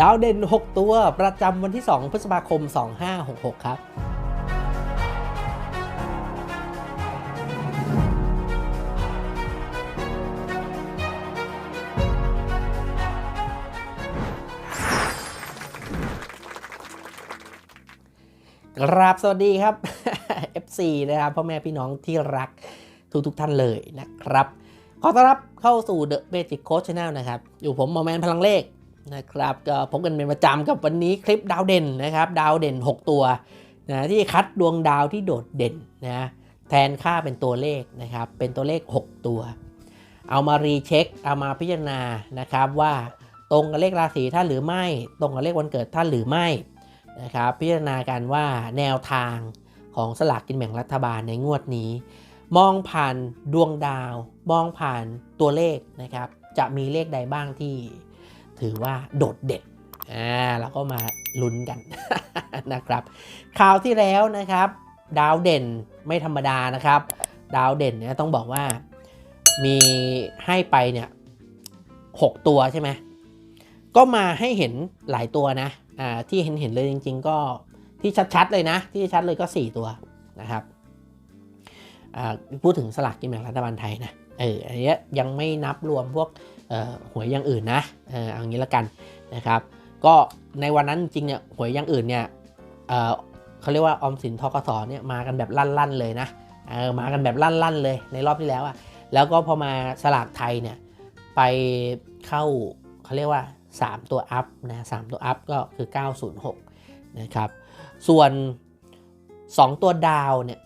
ดาวเด่น 6 ตัวประจำวันที่ 2 พฤษภาคม 2566 ครับกราบสวัสดีครับ FC นะครับพ่อแม่พี่น้องที่รักทุกทุกท่านเลยนะครับ ขอต้อนรับเข้าสู่ The Basic Coach Channel นะครับ อยู่ผมมอแมนพลังเลข นะครับก็พบกันเป็นประจำกับวันนี้คลิปดาวเด่นนะครับ ดาวเด่น 6 ตัวนะที่คัดดวงดาวที่โดดเด่นนะแทนค่าเป็นตัวเลขนะครับ เป็นตัวเลข 6 ตัว เอามารีเช็ค เอามาพิจารณานะครับว่าตรงกับเลขราศีท่านหรือไม่ ตรงกับเลขวันเกิดท่านหรือไม่นะครับ พิจารณากันว่าแนวทางของสลากกินแบ่งรัฐบาลในงวดนี้ มองผ่านดวงดาว มองผ่านตัวเลขนะครับ จะมีเลขใดบ้างที่ ถือว่าโดดเด่นอ่าเราก็มาลุ้นกันนะครับคราวที่แล้วนะครับ ดาวเด่นไม่ธรรมดานะครับ ดาวเด่นเนี่ยต้องบอกว่ามีให้ไปเนี่ยหกตัวใช่ไหมก็มาให้เห็นหลายตัวนะอ่าที่เห็นเห็นเลยจริง ๆ ก็ที่ชัดๆเลยนะ ที่ชัดเลยก็ 4 ตัวนะครับอ่าพูดถึงสลากกินแบ่งรัฐบาลไทยนะ เอออันนี้ยังไม่นับรวมพวกหวยอย่างอื่นนะเออเอางี้ละกันนะครับ ก็ในวันนั้นจริงเนี่ยหวยอย่างอื่นเนี่ยเเขาเรียกว่าออมสินทกสเนี่ยมากันแบบลั่นๆเลยนะเออมากันแบบลั่นๆเลยในรอบที่แล้วอะแล้วก็พอมาสลากไทยเนี่ยไปเข้าเขาเรียกว่า 3 ตัวอัพนะสตัวอัพก็คือ 906 นะครับ ส่วน 2 ตัวดาวเนี่ย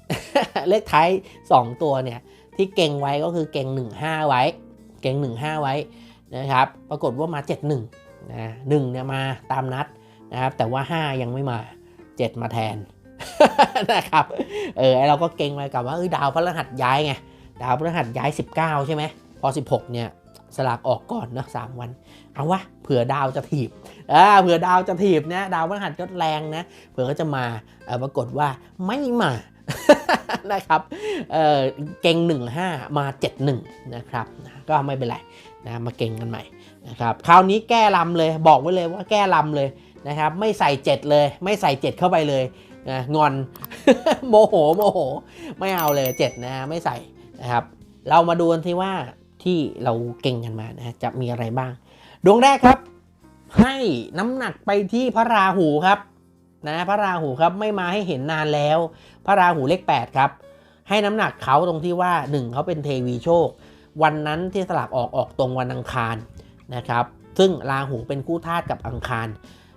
เลขท้าย 2 ตัวเนี่ย ที่เก่งไว้ก็คือเก่ง 15 ไว้ เก่ง 15 ไว้นะครับ ปรากฏว่ามา 71นะหนึ่งเนี่ยมาตามนัดนะครับ แต่ว่า 5 ยังไม่มา 7 มาแทนนะครับ เออเราก็เก่งไว้กับว่าดาวพฤหัสย้ายไง ดาวพฤหัสย้าย 19 ใช่ไหม พอ 16 เนี่ยสลากออกก่อนนะสามวัน เอาวะเผื่อดาวจะถีบอ่าเผื่อดาวจะถีบนะดาวพฤหัสก็แรงนะเผื่อก็จะมาเออปรากฏว่าไม่มา นะครับเออเก่ง 15 มา 71 นะครับนะก็ไม่เป็นไรนะมาเก่งกันใหม่นะครับคราวนี้แก้ลำเลยบอกไว้เลยว่าแก้ลำเลยนะครับไม่ใส่ 7 เลย ไม่ใส่ 7 เข้าไปเลยนะงอนโมโหโมโห ไม่เอาเลย 7 นะไม่ใส่นะครับเรามาดูกันที่ว่าที่เราเก่งกันมานะจะมีอะไรบ้าง ดวงแรกครับ ให้น้ำหนักไปที่พระราหูครับ นะพระราหูครับไม่มาให้เห็นนานแล้ว พระราหูเลข 8 ครับ ให้น้ำหนักเขาตรงที่ว่า 1เขาเป็นเทวีโชค วันนั้นที่สลากออกออกตรงวันอังคารนะครับ ซึ่งราหูเป็นคู่ธาตุกับอังคาร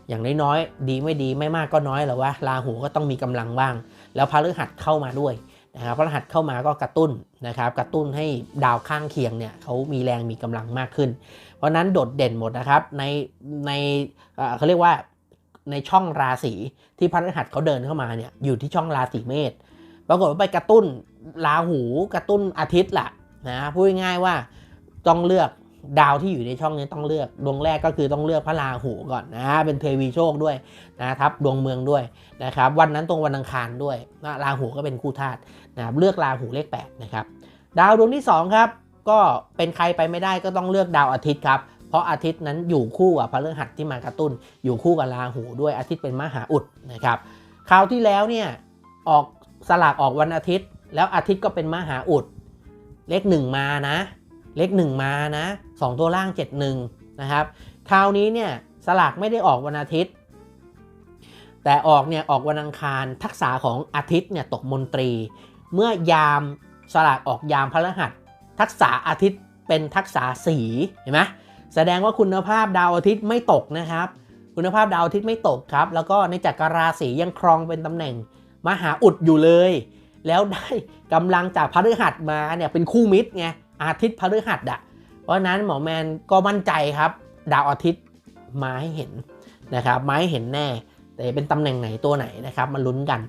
อย่างน้อยๆดีไม่ดีไม่มากก็น้อยหรอวะราหูก็ต้องมีกำลังบ้าง แล้วพระฤหัสเข้ามาด้วยนะครับพระรหัสเข้ามาก็กระตุ้นนะครับ กระตุ้นให้ดาวข้างเคียงเนี่ยเขามีแรงมีกำลังมากขึ้น เพราะนั้นโดดเด่นหมดนะครับในในเขาเรียกว่า ในช่องราศีที่พระรหัสเขาเดินเข้ามาเนี่ยอยู่ที่ช่องราศีเมษปรากฏว่าไปกระตุ้นราหูกระตุ้นอาทิตย์ล่ะนะพูดง่ายๆว่าต้องเลือกดาวที่อยู่ในช่องนี้ต้องเลือกดวงแรกก็คือต้องเลือกพระราหูก่อนนะเป็นเทวีโชคด้วยนะครับดวงเมืองด้วยนะครับวันนั้นตรงวันอังคารด้วยนะราหูก็เป็นคู่ธาตุนะครับเลือกราหูเลข8นะครับดาวดวงที่2ครับก็เป็นใครไปไม่ได้ก็ต้องเลือกดาวอาทิตย์ครับ เพราะอาทิตย์นั้นอยู่คู่กับพระฤหัสที่มากระตุ้น อยู่คู่กับราหูด้วยอาทิตย์เป็นมหาอุดนะครับคราวที่แล้วเนี่ยออกสลากออกวันอาทิตย์ แล้วอาทิตย์ก็เป็นมหาอุด เลขหนึ่งมานะ เลขหนึ่งมานะสองตัวล่างเจ็ดหนึ่งนะครับคราวนี้เนี่ยสลากไม่ได้ออกวันอาทิตย์ แต่ออกเนี่ยออกวันอังคารทักษะของอาทิตย์เนี่ยตกมนตรี เมื่อยามสลากออกยามพฤหัส ทักษะอาทิตย์เป็นทักษะสีเห็นไหม แสดงว่าคุณภาพดาวอาทิตย์ไม่ตกนะครับ คุณภาพดาวอาทิตย์ไม่ตกครับ แล้วก็ในจักรราศียังครองเป็นตำแหน่งมหาอุดอยู่เลย แล้วได้กำลังจากพฤหัสมาเนี่ยเป็นคู่มิตรไงอาทิตย์พฤหัสอะเพราะนั้นหมอแมนก็มั่นใจครับ ดาวอาทิตย์มาให้เห็นนะครับมาให้เห็นแน่ แต่เป็นตำแหน่งไหนตัวไหนนะครับมาลุ้นกัน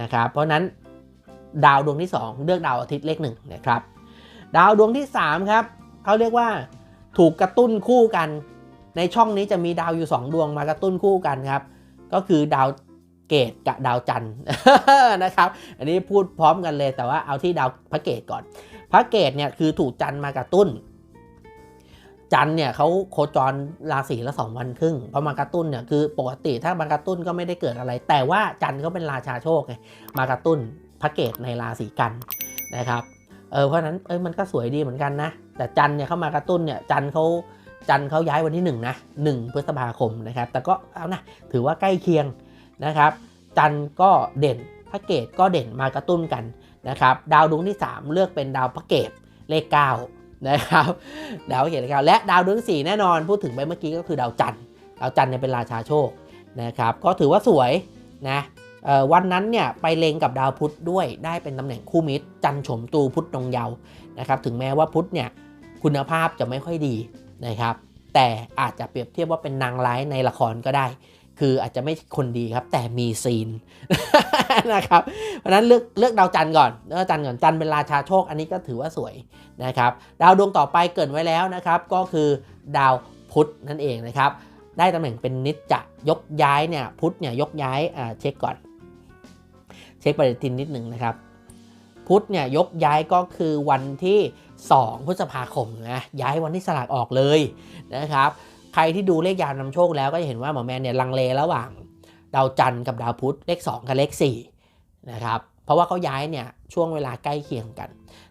นะครับเพราะนั้นดาวดวงที่ 2 เลือกดาวอาทิตย์เลขหนึ่งนะครับ ดาวดวงที่ 3 ครับเขาเรียกว่า ถูกกระตุ้นคู่กัน ในช่องนี้จะมีดาวอยู่ 2 ดวงมากระตุ้นคู่กันครับ ก็คือดาวเกตกับดาวจันทร์นะครับ อันนี้พูดพร้อมกันเลยแต่ว่าเอาที่ดาวพระเกตก่อน พระเกตเนี่ยคือถูกจันทร์มากระตุ้น จันทร์เนี่ยเขาโคจรราศีละสองวันครึ่งพราะมากระตุ้นเนี่ยคือปกติถ้ามากระตุ้นก็ไม่ได้เกิดอะไร แต่ว่าจันทร์เขาเป็นราชาโชคไงมากระตุ้นพระเกตในราศีกันนะครับ เออเพราะฉะนั้นเออมันก็สวยดีเหมือนกันนะ แต่จันเนี่ยเข้ามากระตุ้นเนี่ยจันเขาจันเขาย้ายวันที่1นนะหพฤษภาคมนะครับ แต่ก็เอานะถือว่าใกล้เคียงนะครับ จันก็เด่นพระเกตก็เด่นมากระตุ้นกันนะครับ ดาวดวงที่ 3 เลือกเป็นดาวพระเกตเลข9นะครับดาวพระเกตเลขเก้าและดาวดวงที่สี่แน่นอนพูดถึงไปเมื่อกี้ก็คือดาวจันทร์ดาวจันทร์เนี่ยเป็นราชาโชคนะครับ ก็ถือว่าสวยนะ วันนั้นเนี่ยไปเลงกับดาวพุธด้วยได้เป็นตำแหน่งคู่มิตร จันโฉมตูพุธดงเยาวนะครับถึงแม้ว่าพุธเนี่ยคุณภาพจะไม่ค่อยดีนะครับแต่อาจจะเปรียบเทียบว่าเป็นนางร้ายในละครก็ได้ คืออาจจะไม่คนดีครับแต่มีซีนนะครับเพราะนั้นเลือกเลือกดาวจันทร์ก่อนเลือกจันทร์ก่อนจันทร์เป็นราชาโชคอันนี้ก็ถือว่าสวยนะครับดาวดวงต่อไปเกิดไว้แล้วนะครับก็คือดาวพุธนั่นเองนะครับได้ตำแหน่งเป็นนิจจะยกย้ายเนี่ยพุธเนี่ยยกย้ายอ่าเช็คก่อน เช็คปฏิทินนิดหนึ่งนะครับ พุธเนี่ยยกย้ายก็คือวันที่ 2 พฤษภาคมนะย้ายวันที่สลากออกเลยนะครับใครที่ดูเลขยามนำโชคแล้วก็จะเห็นว่าหมอแมนเนี่ยลังเลระหว่างดาวจันทร์กับดาวพุธเลข 2 กับเลข4นะครับเพราะว่าเขาย้ายเนี่ยช่วงเวลาใกล้เคียงกัน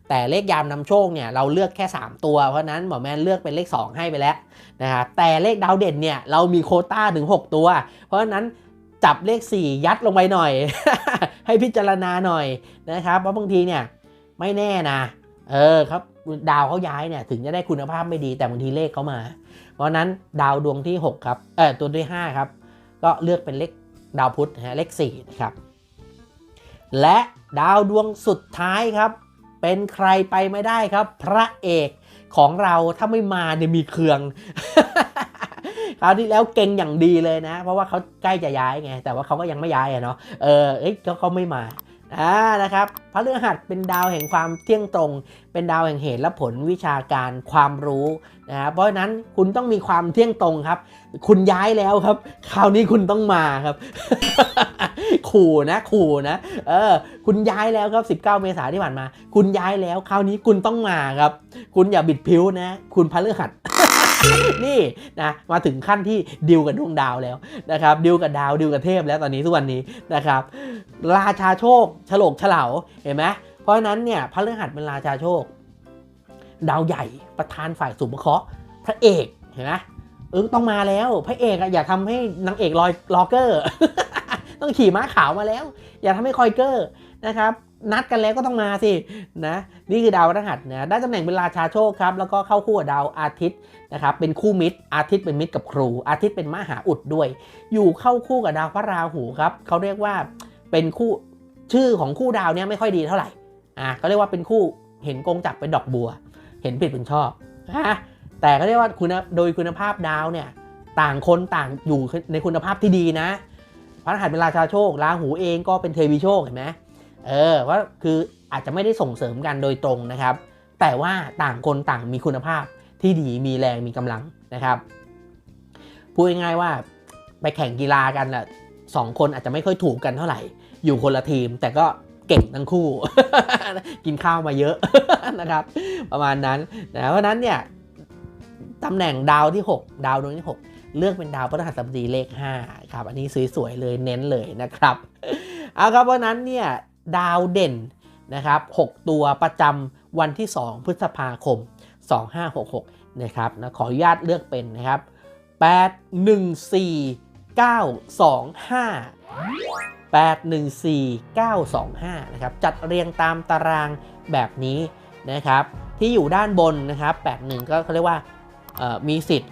แต่เลขยามนำโชคเนี่ยเราเลือกแค่ 3 ตัว เพราะนั้นหมอแมนเลือกเป็นเลข 2 ให้ไปแล้วนะครับแต่เลขดาวเด่นเนี่ยเรามีโคต้าถึง 6 ตัว เพราะฉะนั้นจับเลข 4 ยัดลงไปหน่อย ให้พิจารณาหน่อยนะครับเพราะบางทีเนี่ยไม่แน่นะเออครับดาวเขาย้ายเนี่ยถึงจะได้คุณภาพไม่ดีแต่บางทีเลขเขามา เพราะนั้นดาวดวงที่ 6 ครับเออตัวที่5ครับก็เลือกเป็นเลขดาวพุธนะฮะเลข4นะครับและดาวดวงสุดท้ายครับ เป็นใครไปไม่ได้ครับ พระเอกของเราถ้าไม่มาเนี่ยมีเครือง คราวที่แล้วเก่งอย่างดีเลยนะ เพราะว่าเขาใกล้จะย้ายไง แต่ว่าเขาก็ยังไม่ย้ายอะเนาะ เออ เอ้ยเขาเขาไม่มาอ่านะครับพระฤหัสเป็นดาวแห่งความเที่ยงตรง เป็นดาวแห่งเหตุและผลวิชาการความรู้นะครับเพราะฉะนั้นคุณต้องมีความเที่ยงตรงครับ คุณย้ายแล้วครับ คราวนี้คุณต้องมาครับ ขู่นะขู่นะ เออ คุณย้ายแล้วครับ 19 เมษายนที่ผ่านมา คุณย้ายแล้ว คราวนี้คุณต้องมาครับ คุณอย่าบิดผิวนะ คุณพระฤหัส นี่นะมาถึงขั้นที่ดิวกับดวงดาวแล้วนะครับดิวกับดาวดิวกับเทพแล้วตอนนี้ทุกวันนี้นะครับ ราชาโชคฉลกเฉลาเห็นไหมเพราะฉะนั้นเนี่ยพระฤหัสเป็นราชาโชค ดาวใหญ่ประธานฝ่ายสุภเคราะห์พระเอกเห็นไหมเออต้องมาแล้วพระเอกอย่าทำให้นางเอกลอยลอเกอร์ ต้องขี่ม้าขาวมาแล้ว อย่าทำให้คอยเกอร์ นะครับนัดกันแล้วก็ต้องมาสินะนี่คือดาวพฤหัสนะได้ตำแหน่งเป็นราชาโชคครับแล้วก็เข้าคู่กับดาวอาทิตย์นะครับเป็นคู่มิตร อาทิตย์เป็นมิตรกับครู อาทิตย์เป็นมหาอุดด้วย อยู่เข้าคู่กับดาวพระราหูครับเขาเรียกว่าเป็นคู่ชื่อของคู่ดาวเนี้ยไม่ค่อยดีเท่าไหร่อ่าเขาเรียกว่าเป็นคู่เห็นกงจักเป็นดอกบัว เห็นผิดเป็นชอบนะแต่เขาเรียกว่าคุณโดยคุณภาพดาวเนี่ยต่างคนต่างอยู่ในคุณภาพที่ดีนะพระรหัสเป็นราชาโชคราหูเองก็เป็นเทวีโชคเห็นไหม เออว่าคืออาจจะไม่ได้ส่งเสริมกันโดยตรงนะครับ แต่ว่าต่างคนต่างมีคุณภาพที่ดีมีแรงมีกำลังนะครับพูดง่ายๆว่าไปแข่งกีฬากันอะสองคนอาจจะไม่ค่อยถูกกันเท่าไหร่ อยู่คนละทีม แต่ก็เก่งทั้งคู่ กินข้าวมาเยอะนะครับ ประมาณนั้นนะเพราะนั้นเนี่ยตำแหน่งดาวที่ 6 ดาวดวงที่ 6 เลือกเป็นดาวพฤหัสบดีเลข5ครับอันนี้สวยๆเลยเน้นเลยนะครับเอาครับเพราะนั้นเนี่ย ดาวเด่นนะครับ6ตัวประจำวันที่ 2 พฤษภาคม 2566 นะครับนะขออนุญาตเลือกเป็นนะครับ 8 1 4 9 2 5 814925 นะครับ จัดเรียงตามตารางแบบนี้นะครับ ที่อยู่ด้านบนนะครับ 81 ก็เขาเรียกว่ามีสิทธิ์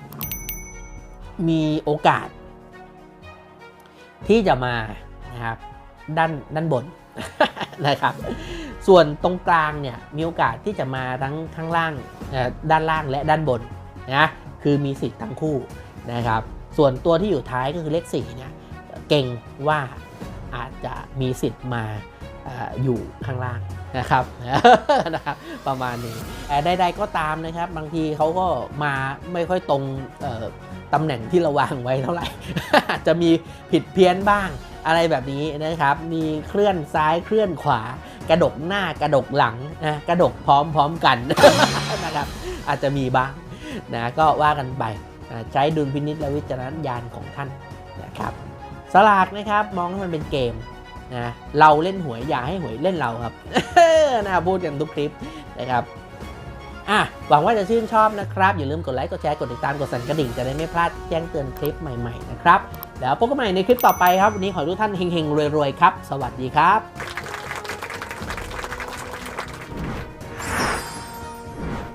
มีโอกาส ที่จะมานะครับด้านด้านบน นะครับ ส่วนตรงกลางเนี่ยมีโอกาสที่จะมาทั้งข้างล่างด้านล่างและด้านบนนะคือมีสิทธิ์ทั้งคู่นะครับ ส่วนตัวที่อยู่ท้ายก็คือเลข4เนี่ยเก่งว่าอาจจะมีสิทธิ์มาออยู่ข้างล่างนะครับนะครับประมาณนี้ใดๆก็ตามนะครับ บางทีเขาก็มาไม่ค่อยตรงตำแหน่งที่เราวางไว้เท่าไหร่จะมีผิดเพี้ยนบ้าง อะไรแบบนี้นะครับ มีเคลื่อนซ้ายเคลื่อนขวา กระดกหน้ากระดกหลังนะกระดกพร้อมๆกันนะครับอาจจะมีบ้างนะก็ว่ากันไปนะใช้ดุลพินิจและวิจารณญาณของท่านนะครับสลากนะครับมองให้มันเป็นเกมนะเราเล่นหวยอย่าให้หวยเล่นเราครับนะพูดกันทุกคลิปนะครับอะหวังว่าจะชื่นชอบนะครับ อย่าลืมกดไลค์กดแชร์กดติดตามกดสั่นกระดิ่งจะได้ไม่พลาดแจ้งเตือนคลิปใหม่ ๆ นะครับ แล้วพบกันใหม่ในคลิปต่อไปครับ วันนี้ขอให้ทุกท่านเฮงๆรวยๆครับ สวัสดีครับ